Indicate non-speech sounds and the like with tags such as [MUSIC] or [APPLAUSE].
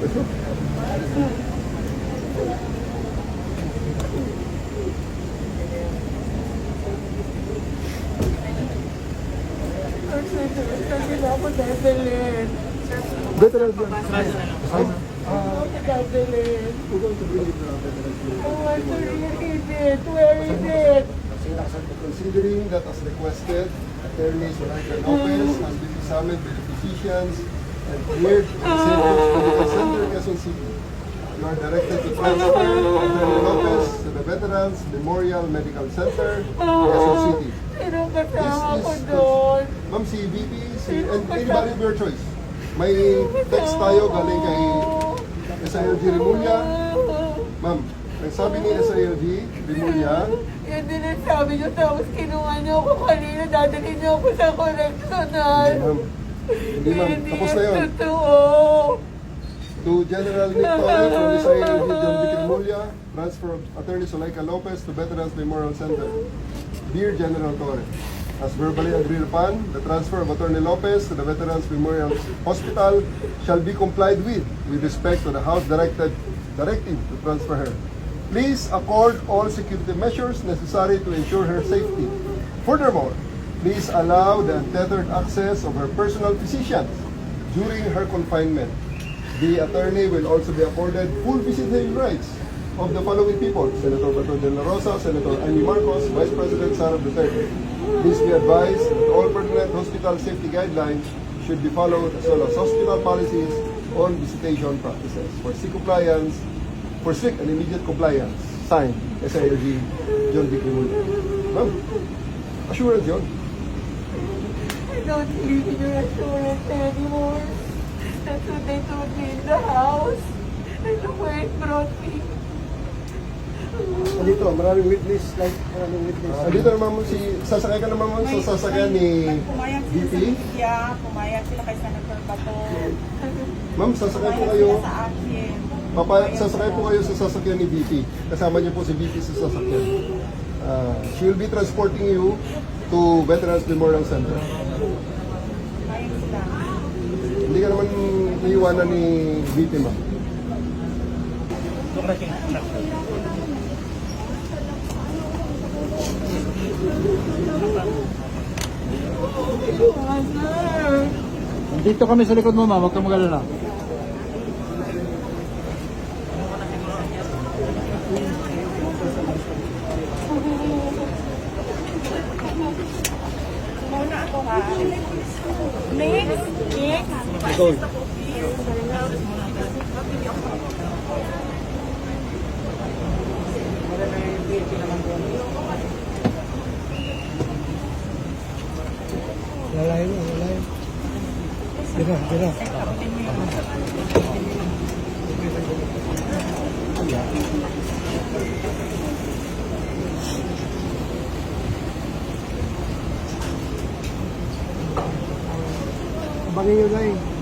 Dito lang siya. Oh, Oh, I'm. Where is it? Considering that as requested, attorneys Michael Lopez has been examined by the physicians and cleared in St. Luke's Medical Center, Quezon City. You are directed to transfer Attorney Lopez to the Veterans Memorial Medical Center, Quezon City. Sino This kasama ko is, doon? ma'am, si VP, si, and anybody of your choice. May text tayo galing kay SILG Rimulya. Ma'am, ang sabi ni SILG Rimulya, Yan din ang sabi niyo, tapos kinuha niyo ako kanina, dadalhin niyo ako sa correctional. Hindi, ma'am. Hindi, ma'am. Tapos na yun. totoo. To General Nick Torre from the SILG John [LAUGHS] transfer of Attorney Zuleika Lopez to Veterans Memorial Center. Dear General Torre, as verbally agreed upon, the transfer of Attorney Lopez to the Veterans Memorial Hospital shall be complied with with respect to the House directed directive to transfer her. Please accord all security measures necessary to ensure her safety. Furthermore, please allow the untethered access of her personal physicians during her confinement. The attorney will also be afforded full visiting rights of the following people, Senator Bato de la Rosa, Senator Amy Marcos, Vice President Sara Duterte. Please be advised that all pertinent hospital safety guidelines should be followed as well as hospital policies on visitation practices. For strict compliance, for strict and immediate compliance, signed, SILG, John D. Ma'am, assurance yun. I don't believe in your assurance anymore. That's what they told me in the house. And look where it brought me. Dito, maraming witness, like maraming witness. Ah, dito naman mo si, sasakay ka naman mo sa sasakyan ni Pumayag sila sa VP. media, pumayag sila kay Senator Bato, Ma'am, sasakay po pumayag kayo. sila sa akin. Papa, sasakay po kayo sa sasakyan ni VP. Kasama niyo po si VP sa sasakyan. Ah, she will be transporting you to Veterans Memorial Center. Hindi ka naman iiwanan ni VP, ma'am. Father! Dito kami sa likod mo, ma'am. Huwag kang mag-alala. Next, next. Lấy lấy lấy. Được rồi, được rồi. Pag-iulay.